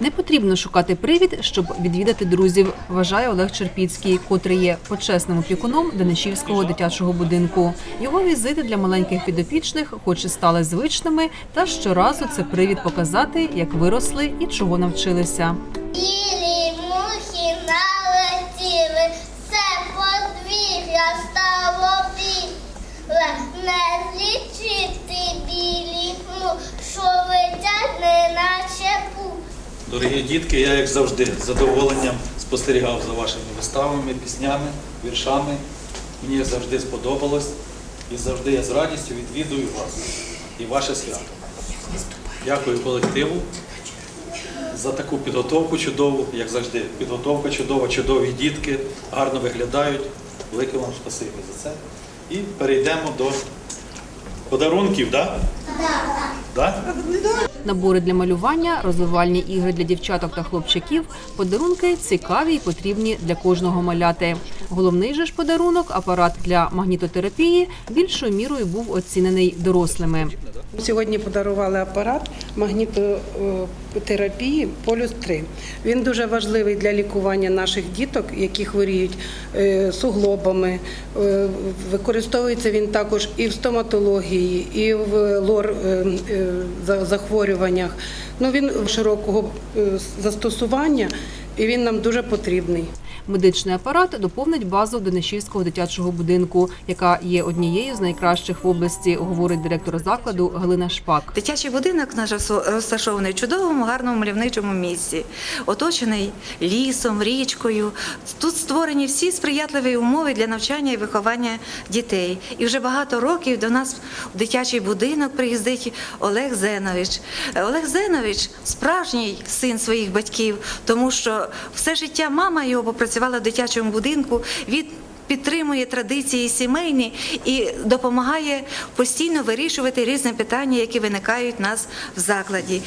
Не потрібно шукати привід, щоб відвідати друзів, вважає Олег Черпіцький, котрий є почесним опікуном Денишівського дитячого будинку. Його візити для маленьких підопічних, хоч і стали звичними, та щоразу це привід показати, як виросли і чого навчилися. Дорогі дітки, я як завжди з задоволенням спостерігав за вашими виставами, піснями, віршами. Мені завжди сподобалось і завжди я з радістю відвідую вас і ваше свято. Дякую колективу за таку підготовку чудову, як завжди. Підготовка чудова, чудові дітки, гарно виглядають. Велике вам спасибі за це. І перейдемо до подарунків, так? Да? Да? Набори для малювання, розвивальні ігри для дівчаток та хлопчиків, подарунки цікаві і потрібні для кожного маляти. Головний же ж подарунок апарат для магнітотерапії більшою мірою був оцінений дорослими. Сьогодні подарували апарат магнітотерапії Полюс 3. Він дуже важливий для лікування наших діток, які хворіють е, суглобами. Е, Використовується він також і в стоматології, і в лор е, за- захворюваннях. Ну, він широкого застосування і він нам дуже потрібний. Медичний апарат доповнить базу Денишівського дитячого будинку, яка є однією з найкращих в області, говорить директор закладу Галина Шпак. Дитячий будинок наш розташований в чудовому, гарному мальовничому місці, оточений лісом, річкою. Тут створені всі сприятливі умови для навчання і виховання дітей. І вже багато років до нас в дитячий будинок приїздить Олег Зенович. Е, Олег Зенович справжній син своїх батьків, тому що все життя мама його попрацювала в дитячому будинку. Від підтримує традиції сімейні і допомагає постійно вирішувати різні питання, які виникають у нас в закладі.